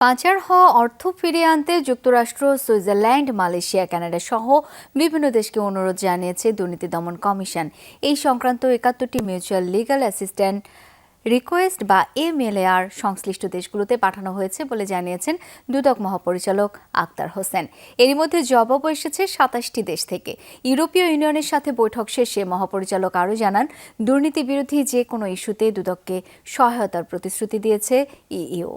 পাচার হওয়া অর্থ ফিরিয়ে আনতে যুক্তরাষ্ট্র, সুইজারল্যান্ড, মালয়েশিয়া, কানাডা সহ বিভিন্ন দেশকে অনুরোধ জানিয়েছে দুর্নীতি দমন কমিশন। এই সংক্রান্ত একাত্তরটি মিউচুয়াল লিগাল অ্যাসিস্ট্যান্ট রিকোয়েস্ট বা এমএলএআর সংশ্লিষ্ট দেশগুলোতে পাঠানো হয়েছে বলে জানিয়েছেন দুদক মহাপরিচালক আক্তার হোসেন। এরই মধ্যে জবাবও এসেছে সাতাশটি দেশ থেকে। ইউরোপীয় ইউনিয়নের সাথে বৈঠক শেষে মহাপরিচালক আরও জানান দুর্নীতি বিরোধী যে কোনো ইস্যুতে দুদককে সহায়তার প্রতিশ্রুতি দিয়েছে ইইও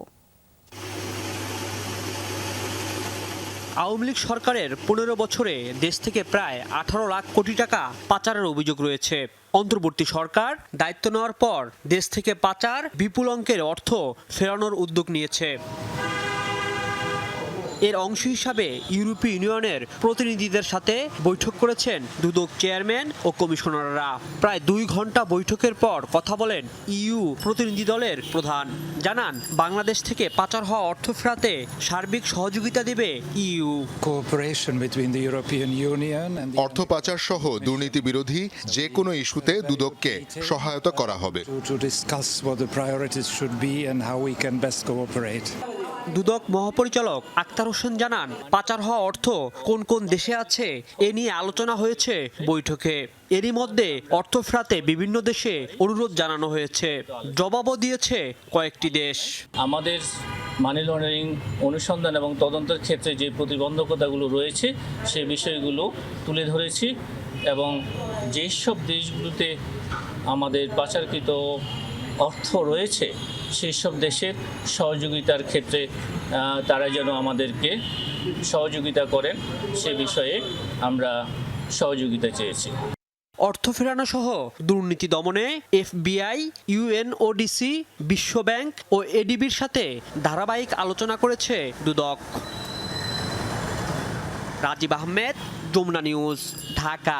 আওয়ামী লীগ সরকারের পনেরো বছরে দেশ থেকে প্রায় আঠারো লাখ কোটি টাকা পাচারের অভিযোগ রয়েছে। অন্তর্বর্তী সরকার দায়িত্ব নেওয়ার পর দেশ থেকে পাচার, বিপুল অঙ্কের অর্থ ফেরানোর উদ্যোগ নিয়েছে। এর অংশ হিসাবে ইউরোপীয় ইউনিয়নের প্রতিনিধিদের সাথে বৈঠক করেছেন দুদক চেয়ারম্যান ও কমিশনাররা। প্রায় দুই ঘণ্টা বৈঠকের পর কথা বলেন ইউ প্রতিনিধি দলের প্রধান। জানান বাংলাদেশ থেকে পাচার হওয়া অর্থ ফেরাতে সার্বিক সহযোগিতা দেবে ইউ। অর্থ পাচার সহ দুর্নীতি বিরোধী যে কোনো ইস্যুতে দুদককে সহায়তা করা হবে। দুদক মহাপরিচালক আক্তার হোসেন জানান, পাচার হওয়া অর্থ কোন কোন দেশে আছে এ নিয়ে আলোচনা হয়েছে বৈঠকে। এরই মধ্যে অর্থ ফেরাতে বিভিন্ন দেশে অনুরোধ জানানো হয়েছে। জবাবও দিয়েছে কয়েকটি দেশ। আমাদের মানি লন্ডারিং অনুসন্ধান এবং তদন্তের ক্ষেত্রে যে প্রতিবন্ধকতাগুলো রয়েছে, সে বিষয়গুলো তুলে ধরেছি এবং যেসব দেশগুলোতে আমাদের পাচারকৃত অর্থ রয়েছে সেই সব দেশের সহযোগিতার ক্ষেত্রে তারা যেন আমাদেরকে সহযোগিতা করেন, সে বিষয়ে আমরা সহযোগিতা চেয়েছি। অর্থ ফেরানো সহ দুর্নীতি দমনে এফবিআই, ইউএনওডিসি, বিশ্বব্যাংক ও এডিবির সাথে ধারাবাহিক আলোচনা করেছে দুদক। রাজীব আহমেদ, যমুনা নিউজ, ঢাকা।